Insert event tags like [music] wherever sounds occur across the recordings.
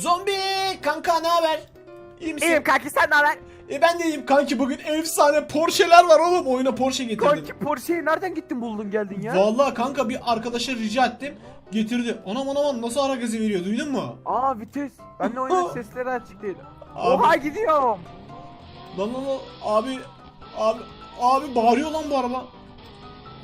Zombi kanka ne haber? İyi misin? İyiyim kanki sen ne haber? E ben de iyiyim kanki bugün efsane Porsche'ler var oğlum oyuna Porsche getirdim. Kanki Porsche'yi nereden gittin buldun geldin ya? Vallahi kanka bir arkadaşa rica ettim getirdi. Anam anam anam nasıl ara gazı veriyor duydun mu? Aa vites. Ben de oyunun [laughs] sesleri açık değil. Abi. Oha gidiyorum. Lan lan lan abi abi abi bağırıyor lan bu araba.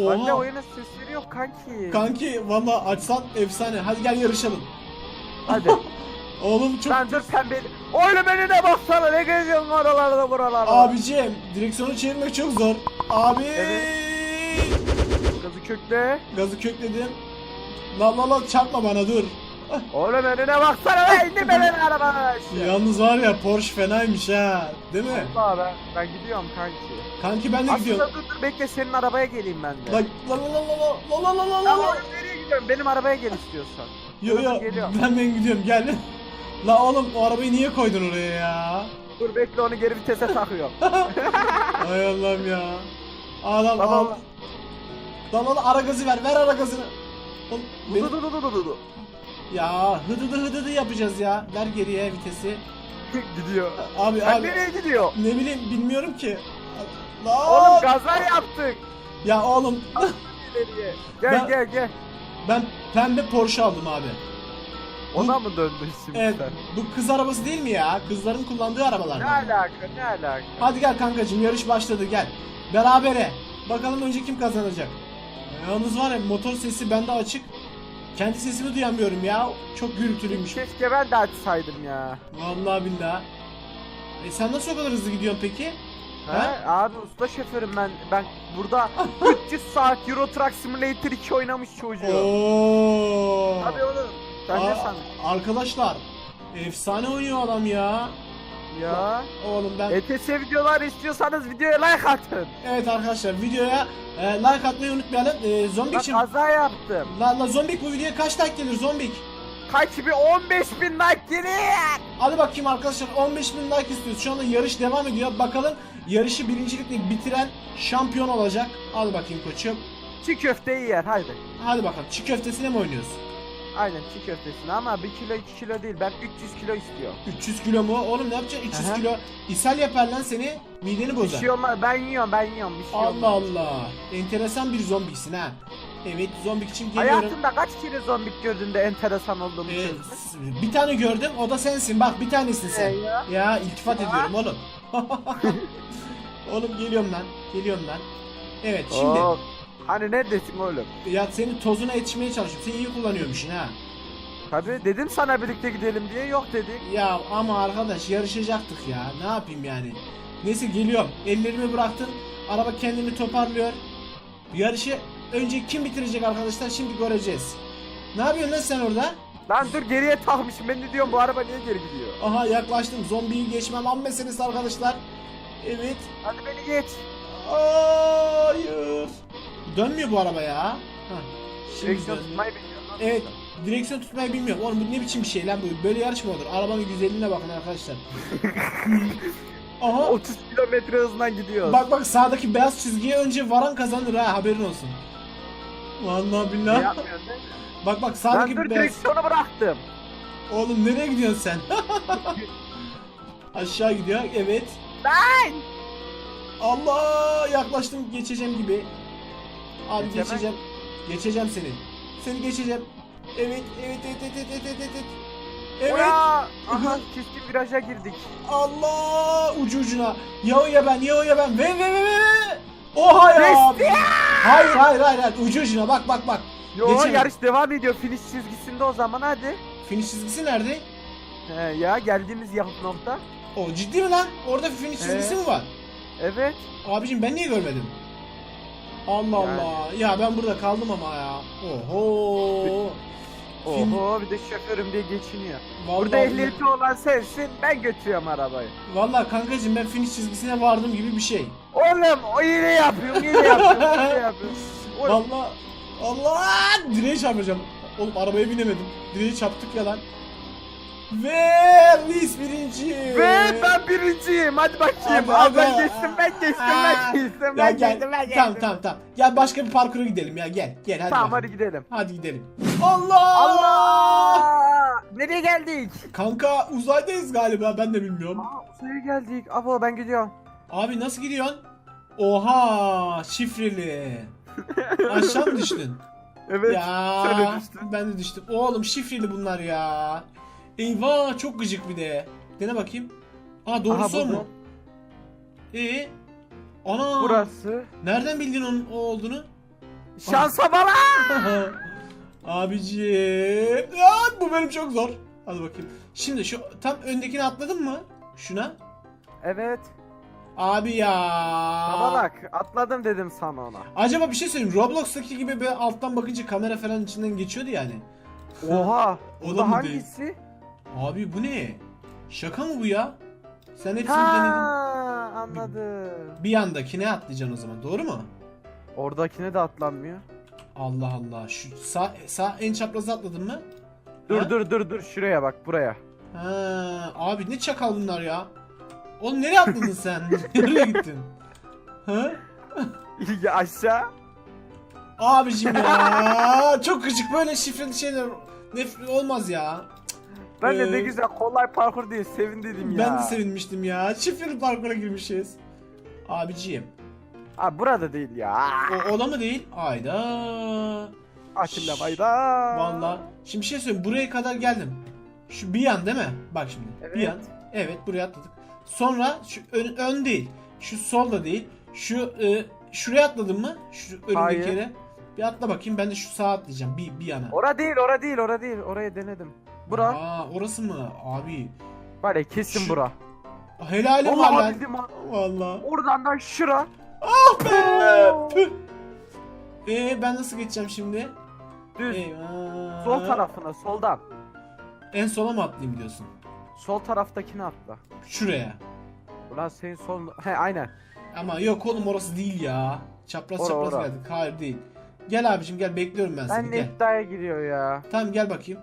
Oha. oyunun sesleri yok kanki. Kanki vallahi açsan efsane. Hadi gel yarışalım. Hadi. [laughs] Oğlum çok Sen dur pembe. Oğlum önüne baksana ne geziyorsun oralarda buralarda. Abicim direksiyonu çevirmek çok zor. Abi. Evet. Gazı kökle. Gazı kökledim. Lan lan lan çarpma bana dur. Oğlum önüne baksana be indi benim [laughs] arabana aşağı. Yalnız var ya Porsche fenaymış ha. Değil mi? Vallahi ben, ben gidiyorum kanki. Kanki ben de Aslında gidiyorum. dur dur bekle senin arabaya geleyim ben de. Lan lan lan lan lan lan lan lan Tamam lan. nereye gidiyorum? Benim arabaya gel istiyorsan. Yo yo ben ben gidiyorum gel. La oğlum o arabayı niye koydun oraya ya? Dur bekle onu geri vitese takıyorum. [laughs] Ay Allah'ım ya. Adam Tamam. al. Lan lan ara gazı ver ver ara gazını. Oğlum, Dur benim- dur dur dur dur dur. Ya hıdıdı hıdıdı yapacağız ya. Ver geriye vitesi. [laughs] Gidiyor. Abi Sen abi nereye gidiyor? ne bileyim bilmiyorum ki. Oğlum Lan! gaza yaptık. Ya oğlum İleriye. Gel Ben- gel gel. ben pembe Porsche aldım abi. Ona mı döndün şimdi Evet sen? bu kız arabası değil mi ya? Kızların kullandığı arabalar. Ne alaka ne alaka? Hadi gel kankacığım yarış başladı gel. Berabere. Bakalım önce kim kazanacak. Yalnız var ya motor sesi bende açık. Kendi sesimi duyamıyorum ya. Çok gürültülüymüş. Keşke ben de açsaydım ya. Vallahi billahi. E sen nasıl o kadar hızlı gidiyorsun peki? Ha? Abi usta şoförüm ben. Ben burada [laughs] 300 saat Euro Truck Simulator 2 oynamış çocuğum. Oo. Tabii oğlum. Ne Aa? Arkadaşlar efsane oynuyor adam ya. Ya. Oğlum ben ETS videolar istiyorsanız videoya like atın. evet arkadaşlar videoya e, like atmayı unutmayalım. E, Zombik için kaza yaptım. la, la Zombik bu videoya kaç like gelir Zombik? Kaç bir 15 bin like gelir. Hadi bakayım arkadaşlar 15 bin like istiyoruz. Şu anda yarış devam ediyor. Bakalım yarışı birincilikle bitiren şampiyon olacak. Hadi bakayım koçum. Çiğ köfteyi yer haydi. Hadi bakalım. Çiğ köftesine mi oynuyorsun? Aynen çiğ köftesini ama 1 kilo 2 kilo değil ben 300 kilo istiyor. 300 kilo mu? Oğlum ne yapacaksın? 300 Aha. kilo. İshal yapar lan seni. Mideni Bir bozar. şey olmaz ben yiyorum ben yiyorum bir şey Allah olmaz. Allah. Enteresan bir zombiksin ha. Evet zombik için geliyorum. Hayatında kaç kere zombik gördün de enteresan olduğumu Ee, çözdün? bir tane gördüm o da sensin bak bir tanesin sen. Ee, ya. Ya iltifat Ya. ediyorum oğlum. [laughs] oğlum geliyorum ben. Geliyorum ben. Evet şimdi Oo, Hani neredesin oğlum? ya senin tozuna yetişmeye çalışıyorum. Sen iyi kullanıyormuşsun ha. Tabi dedim sana birlikte gidelim diye yok dedik. Ya ama arkadaş yarışacaktık ya. Ne yapayım yani? Neyse geliyorum. Ellerimi bıraktım. Araba kendini toparlıyor. Yarışı önce kim bitirecek arkadaşlar şimdi göreceğiz. Ne yapıyorsun lan sen orada? Lan dur geriye takmışım ben de diyorum bu araba niye geri gidiyor? Aha yaklaştım. Zombiyi geçmem an meselesi arkadaşlar. Evet. Hadi beni geç. Hayır. Dönmüyor bu araba ya. Şimdi Direksiyon döndü. tutmayı bilmiyorum. Nasıl Evet. tutacağım? Direksiyon tutmayı bilmiyorum. Oğlum bu ne biçim bir şey lan bu? Böyle yarış mı olur? Arabanın güzelliğine bakın arkadaşlar. [laughs] Aha. 30 kilometre hızından gidiyoruz. Bak bak sağdaki beyaz çizgiye önce varan kazanır ha haberin olsun. Vallahi Ne billahi. yapmıyorsun değil mi? Bak bak Lan sağdaki dur beyaz. direksiyonu bıraktım. Oğlum nereye gidiyorsun sen? [laughs] Aşağı gidiyor. Evet. Lan! Allah yaklaştım geçeceğim gibi. Abi Geçemem. geçeceğim. Geçeceğim seni. Seni geçeceğim. Evet, evet, evet, evet, evet, evet, evet. Evet. Oya! [laughs] Aha keskin viraja girdik. Allah ucu ucuna. Ya o ya ben, ya o ya ben. Ve ve ve ve. Oha ya. Geçti. Hayır, hayır, hayır, hayır. Ucu ucuna bak bak bak. Yo Geçemedim. yarış devam ediyor finish çizgisinde o zaman hadi. Finish çizgisi nerede? He ya geldiğimiz yakıt nokta. O ciddi mi lan? Orada finish çizgisi Evet. mi var? Evet. Abicim ben niye görmedim? Allah. Allah. Ya ben burada kaldım ama ya. Oho. Oho bir de şoförüm diye geçiniyor. Vallahi, Burada ehliyeti olan sensin ben götürüyorum arabayı. Vallahi kankacığım ben finish çizgisine vardım gibi bir şey. Oğlum o yine yapıyorum yine yapıyorum yine yapıyorum. [laughs] Oğlum, Vallahi Allah direğe çarpacağım. Oğlum arabaya binemedim. Direğe çarptık ya lan. Ve Luis birinci. Ve ben birinciyim hadi bakayım. Abi, abi. ben geçtim ben geçtim ben geçtim ben gel. geçtim ben geçtim. Tamam tamam tamam. Gel başka bir parkura gidelim ya gel. Gel hadi. Tamam hadi gidelim. Hadi gidelim. Allah! Allah! Nereye geldik? Kanka uzaydayız galiba ben de bilmiyorum. Aa uzaya geldik. Abo ben gidiyorum. Abi nasıl gidiyorsun? Oha şifreli. [laughs] Aşağı mı düştün? Evet. ya ben de düştüm. Oğlum şifreli bunlar ya. Eyvah çok gıcık bir de. Dene bakayım. Aa doğrusu Aha, o mu? Ee? Ana. Burası. Nereden bildin onun o olduğunu? Şansa bala. [laughs] Abiciğim. Ya bu benim çok zor. Hadi bakayım. Şimdi şu tam öndekini atladın mı? Şuna. Evet. Abi ya. Babalak atladım dedim sana ona. Acaba bir şey söyleyeyim. Roblox'taki gibi böyle alttan bakınca kamera falan içinden geçiyordu yani. Oha. O O da da hangisi? Abi bu ne? Şaka mı bu ya? Sen hepsini Ha denedin. anladım. Bir yandakine atlayacaksın o zaman. Doğru mu? Oradakine de atlanmıyor. Allah Allah. Şu sağ, sağ en çaprazı atladın mı? Dur Ha? dur dur dur şuraya bak buraya. Ha, abi ne çakal bunlar ya? Oğlum nereye atladın sen? [laughs] nereye gittin? Ha? [laughs] Ya aşağı. Abicim ya çok gıcık böyle şifreli şeyler nef olmaz ya. Ben de ne Ee, güzel kolay parkur değil sevin dedim ya. Ben de sevinmiştim ya. Şifreli parkura girmişiz. Abiciğim. Abi burada değil ya. O ola mı değil? Ayda. Atilla bayda. Valla. Şimdi bir şey söyleyeyim. Buraya kadar geldim. Şu bir yan değil mi? Bak şimdi. Evet. Bir yan. Evet buraya atladık. Sonra şu ön, ön değil. Şu sol da değil. Şu e, şuraya atladın mı? Şu önündeki Hayır. yere. Bir atla bakayım. Ben de şu sağa atlayacağım. Bir, bir yana. Ora değil ora değil ora değil. Orayı denedim. Bura. Aa orası mı? Abi. Var ya kesin Şu- bura. Helalim var Vallahi lan. Valla. Oradan da şura. Ah be! Tüh. Ee ben nasıl geçeceğim şimdi? Düz. Eyvah. Sol tarafına soldan. En sola mı atlayayım diyorsun? Sol taraftakine atla. Şuraya. Ulan senin sol... He aynen. Ama yok oğlum orası değil ya. Çapraz Ora, çapraz ora. geldik. Hayır değil. Gel abicim gel bekliyorum ben seni Ben de gel. iddiaya giriyor ya. Tamam gel bakayım.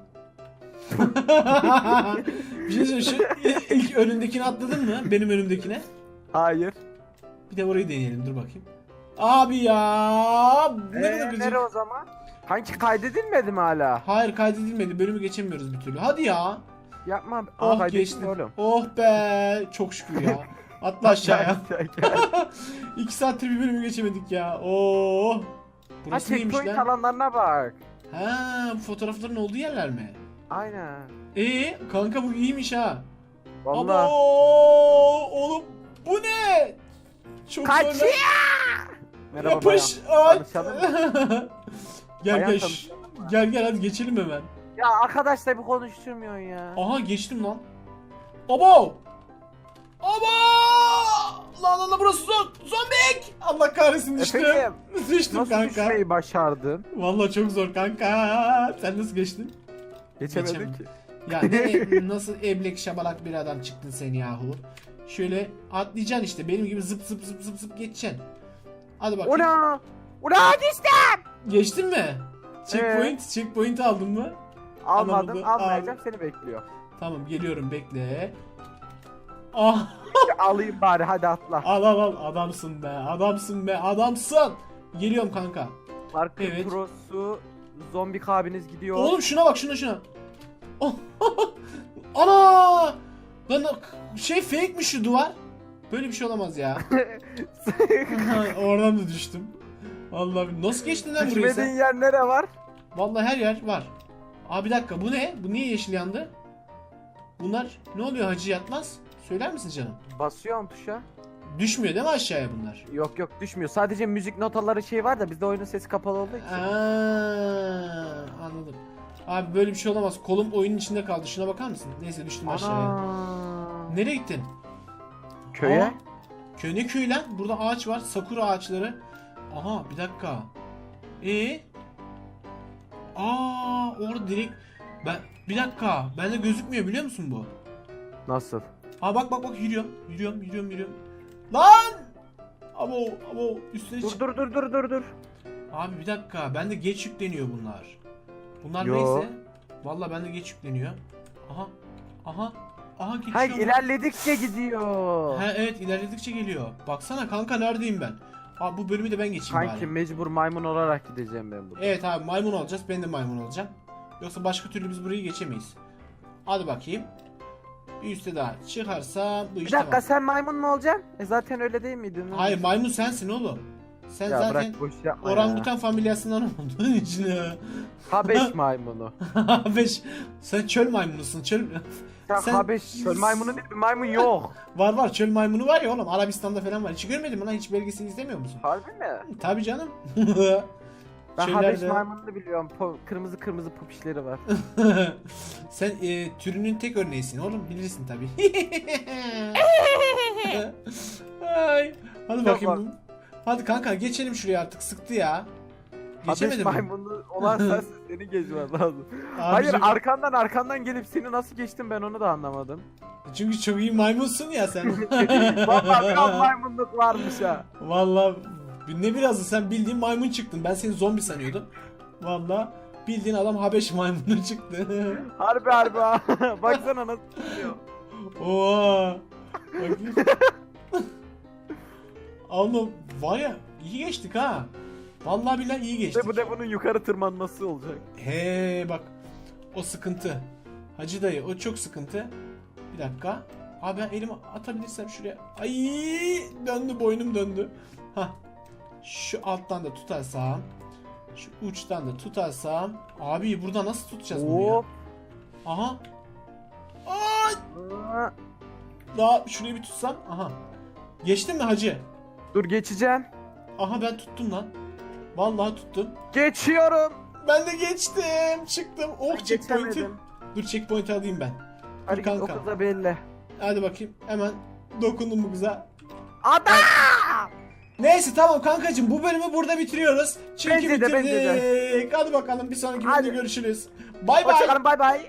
[laughs] bir şey söyleyeyim şu [laughs] ilk önündekini atladın mı? Benim önümdekine. Hayır. Bir de orayı deneyelim dur bakayım. Abi ya ne kadar Ee, gıcık. nere o zaman? Kanki kaydedilmedi mi hala? Hayır kaydedilmedi bölümü geçemiyoruz bir türlü. Hadi ya. Yapma. Aa, Oh kaydettim geçti. oğlum. Oh be çok şükür ya. Atla [laughs] aşağıya. Gel, gel. İki saattir bir bölümü geçemedik ya. Oo. ha Burası neymiş checkpoint lan? alanlarına bak. Ha bu fotoğrafların olduğu yerler mi? Aynen. Ee kanka bu iyiymiş ha. Ama Vallahi. oğlum bu ne? Çok Kaç zorla- Merhaba Yapış. bayan. Ay. Tanışalım [laughs] gel Bayan gel. tanışalım. Gel gel hadi geçelim hemen. Ya arkadaşla bir konuşturmuyorsun ya. Aha geçtim lan. Abo. Abo. Lan lan lan burası zon. Zombik. Allah kahretsin düştüm. Efendim [laughs] düştüm nasıl kanka. düşmeyi başardın? Vallahi çok zor kanka. Sen nasıl geçtin? Geçemedin ki. Ya [laughs] ne, nasıl eblek şabalak bir adam çıktın sen yahu. Şöyle atlayacaksın işte benim gibi zıp zıp zıp zıp zıp geçeceksin. Hadi bakayım. Ula! Ula düştüm! Geçtin mi? Checkpoint, checkpoint aldın mı? Almadım, Alamadı, almayacağım seni bekliyor. Tamam geliyorum bekle. Ah Ya Alayım bari hadi atla. al al al adamsın be adamsın be adamsın. Geliyorum kanka. Parkur Evet. Pro'su zombi abiniz gidiyor. Oğlum şuna bak şuna şuna. Oh, [laughs] Ana! Lan şey fake'miş şu duvar. Böyle bir şey olamaz ya. [laughs] Oradan da düştüm. Vallahi nasıl geçtin lan Düşmediğin sen? yer nere var? Vallahi her yer var. Abi bir dakika bu ne? Bu niye yeşil yandı? Bunlar ne oluyor hacı yatmaz? Söyler misin canım? Basıyorum tuşa. Düşmüyor değil mi aşağıya bunlar? Yok yok düşmüyor. Sadece müzik notaları şey var da bizde oyunun sesi kapalı olduğu için. Aa, anladım. Abi böyle bir şey olamaz. Kolum oyunun içinde kaldı. Şuna bakar mısın? Neyse düştüm aşağıya. Ana. Nereye gittin? Köye. Aa, köy ne köy lan? Burada ağaç var. Sakura ağaçları. Aha bir dakika. Ee? Aa orada direkt ben bir dakika. Bende gözükmüyor biliyor musun bu? Nasıl? Aa bak bak bak yürüyorum. Yürüyorum yürüyorum yürüyorum. Lan! Abo abo üstüne Dur çık. dur dur dur dur dur. Abi bir dakika. Bende geç yükleniyor bunlar. Bunlar Yo. neyse. Vallahi bende geç yükleniyor. Aha. Aha. Aha geçiyor. Hayır ilerledikçe gidiyor. Ha evet ilerledikçe geliyor. Baksana kanka neredeyim ben? Abi bu bölümü de ben geçeyim Kanki bari. mecbur maymun olarak gideceğim ben burada. Evet abi maymun olacağız. Ben de maymun olacağım. Yoksa başka türlü biz burayı geçemeyiz. Hadi bakayım. Bir üste daha çıkarsam bu Bir iş dakika tamam. sen maymun mu olacaksın? E zaten öyle değil miydin? Hayır maymun sensin oğlum. Sen Ya zaten bırak boş yapma ya. orangutan familyasından olduğun için ya. Habeş [laughs] maymunu. Habeş. Sen çöl maymunusun. Çöl Ya Sen- Habeş çöl maymunu değil bir maymun yok. var var çöl maymunu var ya oğlum. Arabistan'da falan var. Hiç görmedin mi lan? Hiç belgesini izlemiyor musun? Harbi mi? Tabii canım. [laughs] Ben Şeylerde- Habeş maymununu biliyorum. Po- kırmızı kırmızı popişleri var. [laughs] Sen e, türünün tek örneğisin oğlum bilirsin tabi. [laughs] Ay. Hadi bakayım. Hadi kanka geçelim şuraya artık sıktı ya. Habeş Geçemedim mi? maymunu olan sensin [laughs] seni geçmen lazım. Abicim, Hayır arkandan arkandan gelip seni nasıl geçtim ben onu da anlamadım. Çünkü çok iyi maymunsun ya sen. Vallahi biraz maymunluk varmış ha. Vallahi ne birazı sen bildiğin maymun çıktın. Ben seni zombi sanıyordum. Vallahi bildiğin adam Habeş [laughs] maymunu çıktı. Harbi harbi ha. [laughs] Baksana nasıl tutuyor. Oha. Bakayım. [laughs] Oğlum var ya iyi geçtik ha. Vallahi billahi iyi geçtik. Ve bu da bunun yukarı tırmanması olacak. He bak o sıkıntı. Hacı dayı o çok sıkıntı. Bir dakika. Abi ben elimi atabilirsem şuraya. Ay döndü boynum döndü. Ha. Şu alttan da tutarsam. Şu uçtan da tutarsam. Abi burada nasıl tutacağız bunu ya? Hop. Aha. Ay daha şurayı bir tutsam. Aha. Geçtin mi hacı? Dur geçeceğim. Aha ben tuttum lan. Vallahi tuttum. Geçiyorum. Ben de geçtim. Çıktım. Oh Ben checkpoint'i. geçemedim. Dur checkpoint'i alayım ben. Hadi git o kanka. kıza belli. Hadi bakayım. Hemen dokundum bu kıza. Adam! Neyse tamam kankacığım bu bölümü burada bitiriyoruz. Çünkü Bence de, bitirdik. bence Hadi bakalım bir sonraki Hadi. videoda görüşürüz. Bay bay. Hoşçakalın bay bay.